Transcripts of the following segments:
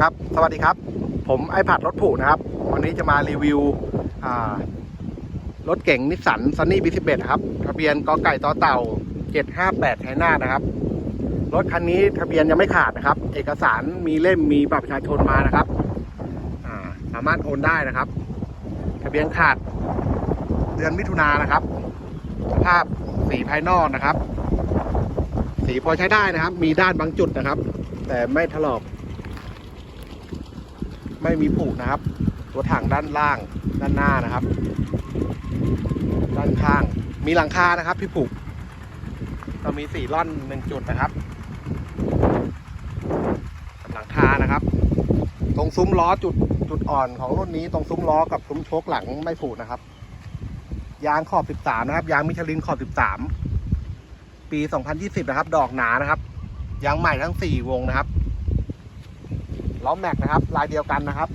ครับ สวัสดีครับ ผมไอผัดรถผูนะครับ วันนี้จะมารีวิวรถเก่งนิสสันซันนี่บีสิบเอ็ดครับ ทะเบียนกอไก่ต่อเต่าเจ็ดห้าแปดไทยนานะครับ รถคันนี้ทะเบียนยังไม่ขาดนะครับ เอกสารมีเล่มมีบัตรประชาชนมานะครับสามารถโอนได้นะครับ ทะเบียนขาดเดือนมิถุนายนะครับ สภาพสีภายนอกนะครับ สีพอใช้ได้นะครับ มีด้านบางจุดนะครับ แต่ไม่ถลอก ไม่มีผุนะครับ ตัวถังด้านล่างด้านหน้านะครับ ด้านข้างมีหลังคานะครับ พี่ผูกก็มีสี่ล่อนหนึ่งจุดนะครับหลังคานะครับ ตรงซุ้มล้อจุดจุดอ่อนของรุ่นนี้ตรงซุ้มล้อกับซุ้มโชคหลังไม่ผูกนะครับ ยางขอบ 13 นะครับ ยางมิชลินขอบ 13 ปี 2020 นะครับ ดอกหนานะครับ ยางใหม่ทั้ง 4 วงนะครับ ล้อแม็กนะครับ ลายเดียวกันนะครับ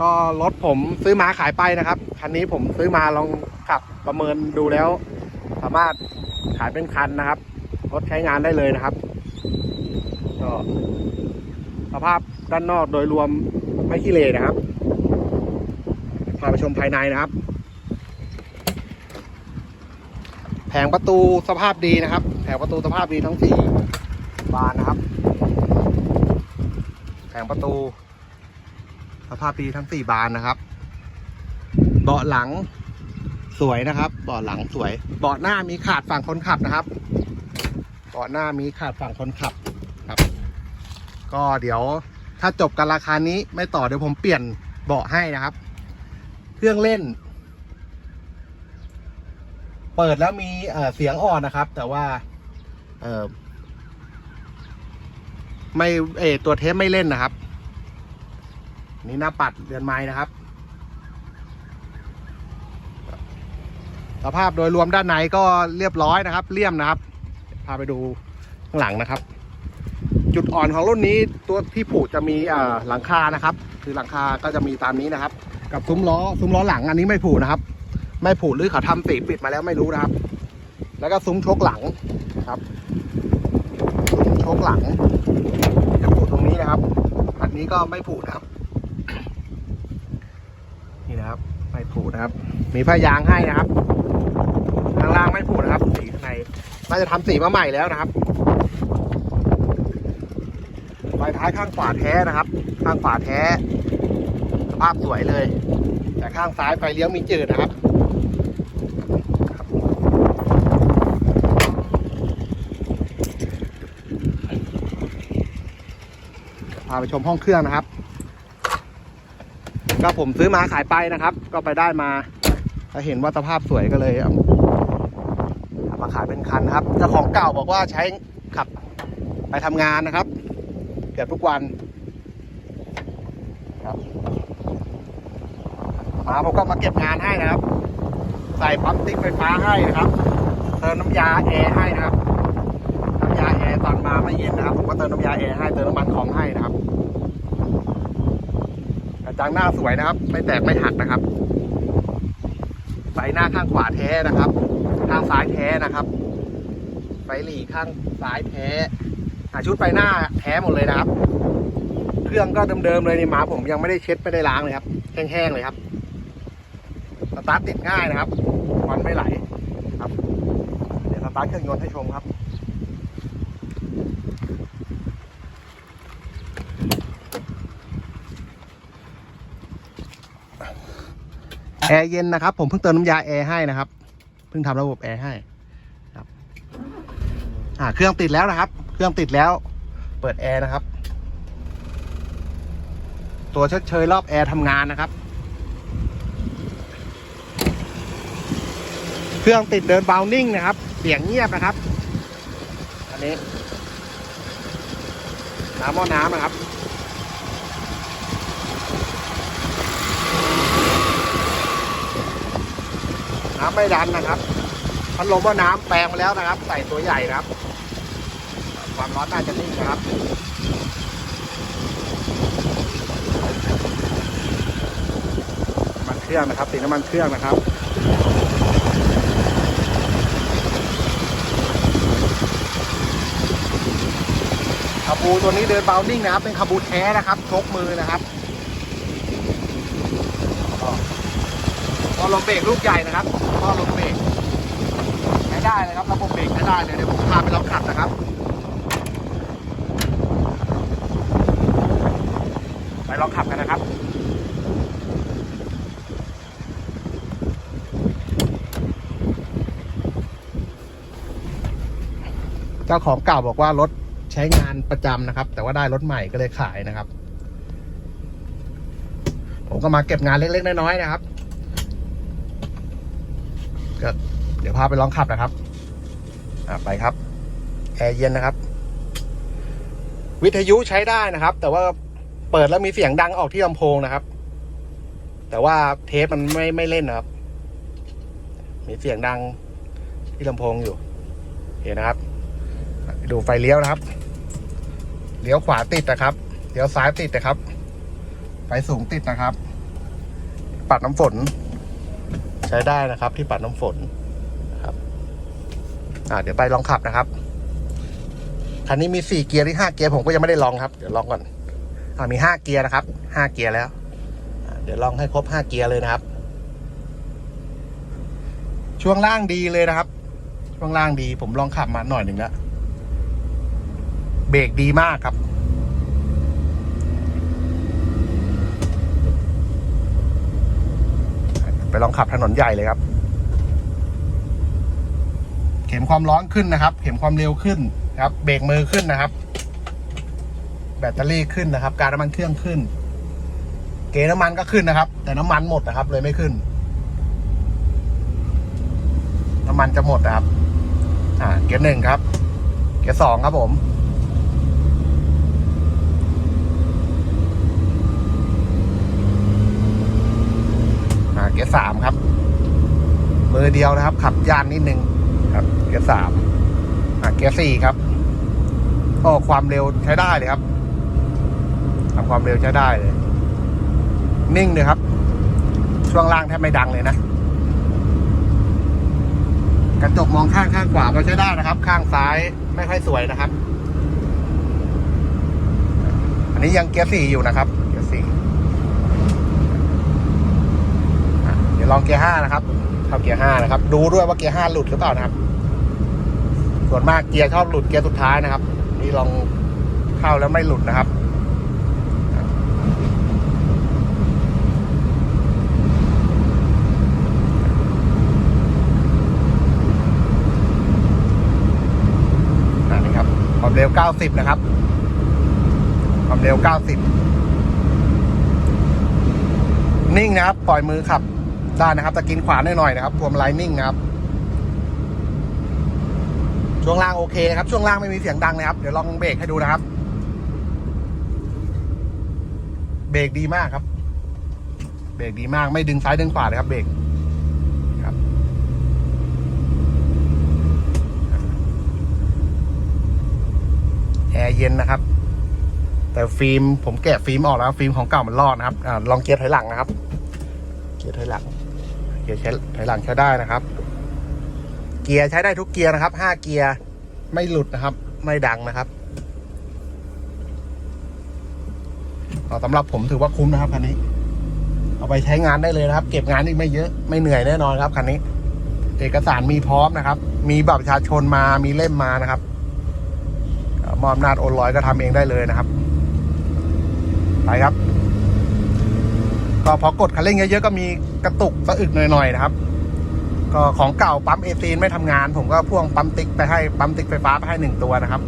ก็รถผมซื้อมาขายไปนะครับ คันนี้ผมซื้อมาลองขับประเมินดูแล้ว สามารถขายเป็นคันนะครับ รถใช้งานได้เลยนะครับ ก็สภาพด้านนอกโดยรวมไม่ขี้เลนะครับ พาไปชมภายในนะครับ แผงประตูสภาพดีนะครับ งประตูสภาพดีทั้งสี่บานนะครับแผงประตู สภาพดีทั้งสี่บานนะครับ เบาะหลังสวยนะครับ เบาะหลังสวย เบาะหน้ามีขาดฝั่งคนขับนะครับ เบาะหน้ามีขาดฝั่งคนขับครับ ก็เดี๋ยวถ้าจบกันราคานี้ไม่ต่อเดี๋ยวผมเปลี่ยนเบาะให้นะครับ เครื่องเล่น เปิดแล้วมีเอ่อเสียงอ่อนนะครับ แต่ว่า เออไม่เออตัวเทปไม่เล่นนะครับ นี่หน้าปัดเรือนไม้นะครับ สภาพโดยรวมด้านในก็เรียบร้อยนะครับ เลี่ยมนะครับ พาไปดูข้างหลังนะครับ จุดอ่อนของรุ่นนี้ตัวที่ผูกจะมีหลังคานะครับ คือหลังคาก็จะมีตามนี้นะครับ กับซุ้มล้อซุ้มล้อหลังอันนี้ไม่ผูกนะครับ ไม่ผูกหรือเขาทำสีปิดมาแล้วไม่รู้นะครับ แล้วก็ซุ้มชกหลังครับ โชกหลังจะผูกตรงนี้นะครับอันนี้ก็ไม่ผูกนะครับ นี่นะครับ ไม่ผูกนะครับ มีผ้ายางให้นะครับข้างล่างไม่ผูกนะครับ สีข้างในน่าจะทำสีมาใหม่แล้วนะครับไฟท้ายข้างขวาแท้นะครับ ข้างขวาแท้ สภาพสวยเลย แต่ข้างซ้ายไฟเลี้ยวมีจืดนะครับ พาไปชมห้องเครื่องนะครับ ก็ผมซื้อมาขายไปนะครับ ก็ไปได้มาเห็นว่าสภาพสวยก็เลยเอามาขายเป็นคันครับเจ้าของเก่าบอกว่าใช้ขับไปทำงานนะครับ เกือบทุกวันครับมาผมก็มาเก็บงานให้นะครับ ใส่ปั๊มติ๊กไฟฟ้าให้นะครับ เติมน้ำยาแอร์ให้นะครับ ตอนมาไม่เย็นนะครับ ผมก็เติมน้ำยาแอร์ให้เติมน้ำมันของให้นะครับกระจังหน้าสวยนะครับ ไม่แตกไม่หักนะครับไฟหน้าข้างขวาแท้นะครับ ข้างซ้ายแท้นะครับ ไฟหลีข้างซ้ายแท้อ่ชุดไฟหน้าแท้หมดเลยนะครับ เครื่องก็เดิมๆเลยนี่หมาผมยังไม่ได้เช็ดไม่ได้ล้างเลยครับแห้งๆเลยครับสตาร์ทติดง่ายนะครับควันไม่ไหลครับ เดี๋ยวสตาร์ทเครื่องยนต์ให้ชมครับ แอร์เย็นนะครับ ผมเพิ่งเติมน้ำยาแอร์ให้นะครับ เพิ่งทำระบบแอร์ให้ครับอ่าเครื่องติดแล้วนะครับ เครื่องติดแล้ว เปิดแอร์นะครับ ตัวชดเชยรอบแอร์ทำงานนะครับ เครื่องติดเดินเบานิ่งนะครับ เสียงเงียบนะครับ อันนี้น้ำหม้อน้ำนะครับ น้ำไม่ดันนะครับพัดลมว่าน้ำแปลงมาแล้วนะครับ ใส่ตัวใหญ่นะครับ ความร้อนน่าจะนิ่งนะครับมันเครื่องนะครับติดน้ำมันเครื่องนะครับาบูตัวนี้เดินเบานิ่งนะครับ เป็นคาบูแท้นะครับชกมือนะครับ พอลมเบรกลูกใหญ่นะครับพอลมเบรกใช้ได้เลยครับระบบเบรกใช้ได้เลยเดี๋ยวผมพาไปลองขับนะครับไปลองขับกันนะครับเจ้าของเก่าบอกว่ารถใช้งานประจำนะครับ แต่ว่าได้รถใหม่ก็เลยขายนะครับ ผมก็มาเก็บงานเล็กๆน้อยๆนะครับ ก็เดี๋ยวพาไปลองขับนะครับอะไปครับ แอร์เย็นนะครับ วิทยุใช้ได้นะครับ แต่ว่าเปิดแล้วมีเสียงดังออกที่ลำโพงนะครับ แต่ว่าเทปมันไม่ไม่เล่นนะครับ มีเสียงดังที่ลำโพงอยู่เห็นนะครับ ดูไฟเลี้ยวนะครับ เลี้ยวขวาติดนะครับเลี้ยวซ้ายติดนะครับ ไฟสูงติดนะครับ ปัดน้ำฝน ช้ได้นะครับ ที่ปัดน้ำฝนครับอ่าเดี๋ยวไปลองขับนะครับคันนี้มีสี่เกียร์ที่ห้าเกียร์ผมก็ยังไม่ได้ลองครับ เดี๋ยวลองก่อนอ่ามีห้าเกียร์นะครับห้าเกียร์แล้วเดี๋ยวลองให้ครบห้าเกียร์เลยนะครับ ช่วงล่างดีเลยนะครับ ช่วงล่างดีผมลองขับมาหน่อยหนึ่งแล้วเบรกดีมากครับ ไปลองขับถนนใหญ่เลยครับ เข็มความร้อนขึ้นนะครับ เข็มความเร็วขึ้นครับ เบรกมือขึ้นนะครับ แบตเตอรี่ขึ้นนะครับ การน้ำมันเครื่องขึ้น เกน้ำมันก็ขึ้นนะครับ แต่น้ำมันหมดนะครับ เลยไม่ขึ้น น้ำมันจะหมดนะครับ อ่า เกียร์หนึ่งครับ เกียร์สองครับผม อ่าเกียร์ สามครับ มือเดียวนะครับ ขับยานนิดนึงครับ เกียร์สามอ่าเกียร์สี่ครับก็ความเร็วใช้ได้เลยครับทำความเร็วใช้ได้เลย นิ่งเลยครับ ช่วงล่างแทบไม่ดังเลยนะกระจกมองข้างข้างขวาก็ใช้ได้นะครับ ข้างซ้ายไม่ค่อยสวยนะครับ อันนี้ยังเกียร์สี่อยู่นะครับ เกียร์สี่อะเดี๋ยว ลองเกียร์ห้านะครับเข้าเกียร์ห้านะครับ ดูด้วยว่าเกียร์ห้าหลุดหรือเปล่านะครับ ส่วนมากเกียร์ชอบหลุดเกียร์สุดท้ายนะครับ นี่ลองเข้าแล้วไม่หลุดนะครับอ่านี่ครับความเร็ว 90 นะครับ ความเร็ว 90 นิ่งนะครับ ปล่อยมือขับ ได้นะครับแต่กินขวาหน่อยๆนะครับพวงมาลัยนิ่งนะครับ ช่วงล่างโอเคนะครับ ช่วงล่างไม่มีเสียงดังนะครับ เดี๋ยวลองเบรกให้ดูนะครับ เบรกดีมากครับ เบรกดีมากไม่ดึงซ้ายดึงขวาเลยครับ เบรกครับ แอร์เย็นนะครับ แต่ฟิล์มผมแกะฟิล์มออกแล้วฟิล์มของเก่ามันลอกนะครับอลองเกียร์ถอยหลังนะครับ เกียร์ถอยหลัง เกียร์ใช้ถอยหลังใช้ได้นะครับ เกียร์ใช้ได้ทุกเกียร์นะครับห้าเกียร์ไม่หลุดนะครับ ไม่ดังนะครับเอาสำหรับผมถือว่าคุ้มนะครับคันนี้ เอาไปใช้งานได้เลยนะครับ เก็บงานอีกไม่เยอะไม่เหนื่อยแน่นอนครับคันนี้ เอกสารมีพร้อมนะครับ มีบัตรประชาชนมามีเล่มมานะครับมอบอำนาจโอนลอยก็ทำเองได้เลยนะครับ ไปครับ ก็พอกดคันเร่งเยอะๆก็มีกระตุกสะอึกหน่อยๆนะครับ ก็ของเก่าปั๊มเอซีนไม่ทำงาน ผมก็พ่วงปั๊มติ๊กไปให้ปั๊มติ๊กไฟฟ้าไปให้หนึ่งตัวนะครับ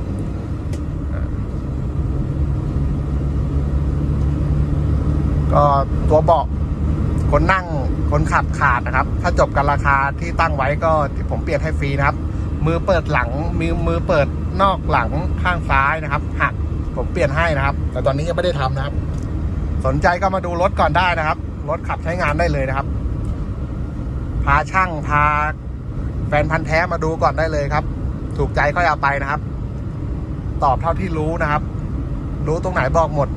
ก็ตัวเบาะคนนั่งคนขับขาดนะครับ ถ้าจบกันราคาที่ตั้งไว้ก็ผมเปลี่ยนให้ฟรีนะครับ มือเปิดหลังมือมือเปิดนอกหลังข้างซ้ายนะครับหักผมเปลี่ยนให้นะครับ แต่ตอนนี้ยังไม่ได้ทำนะครับ สนใจก็มาดูรถก่อนได้นะครับ รถขับใช้งานได้เลยนะครับ พาช่างพาแฟนพันธ์แท้มาดูก่อนได้เลยครับ ถูกใจค่อยเอาไปนะครับ ตอบเท่าที่รู้นะครับ รู้ตรงไหนบอกหมด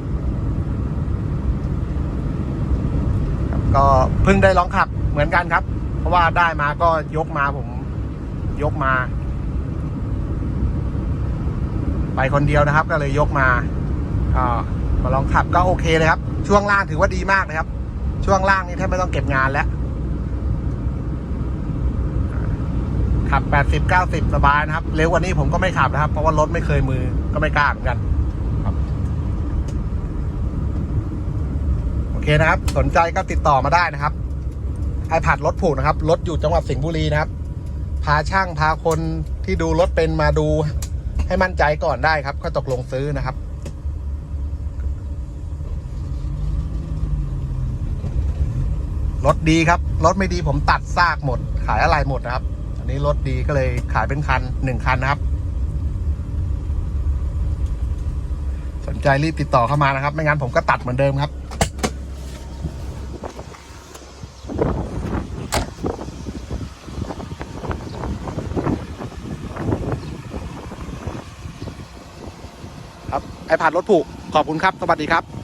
ก็เพิ่งได้ลองขับเหมือนกันครับ เพราะว่าได้มาก็ยกมาผม ยกมา ไปคนเดียวนะครับ ก็เลยยกมาอ่า มาลองขับก็โอเคเลยครับ ช่วงล่างถือว่าดีมากนะครับ ช่วงล่างนี่แทบไม่ต้องเก็บงานแล้ว ขับ 80 90 สบายนะครับ เร็วกว่านี้ผมก็ไม่ขับนะครับ เพราะว่ารถไม่เคยมือก็ไม่กล้าเหมือนกันครับ โอเคนะครับ สนใจก็ติดต่อมาได้นะครับ ไอผัดรถผูกนะครับ รถอยู่จังหวัดสิงห์บุรีนะครับ พาช่างพาคนที่ดูรถเป็นมาดูให้มั่นใจก่อนได้ครับก็ตกลงซื้อนะครับ รถดีครับ รถไม่ดีผมตัดซากหมด ขายอะไรหมดนะครับ อันนี้รถดีก็เลยขายเป็นคันหนึ่งคันนะครับ สนใจรีบติดต่อเข้ามานะครับ ไม่งั้นผมก็ตัดเหมือนเดิมครับครับไอผ่านรถผูกขอบคุณครับ สวัสดีครับ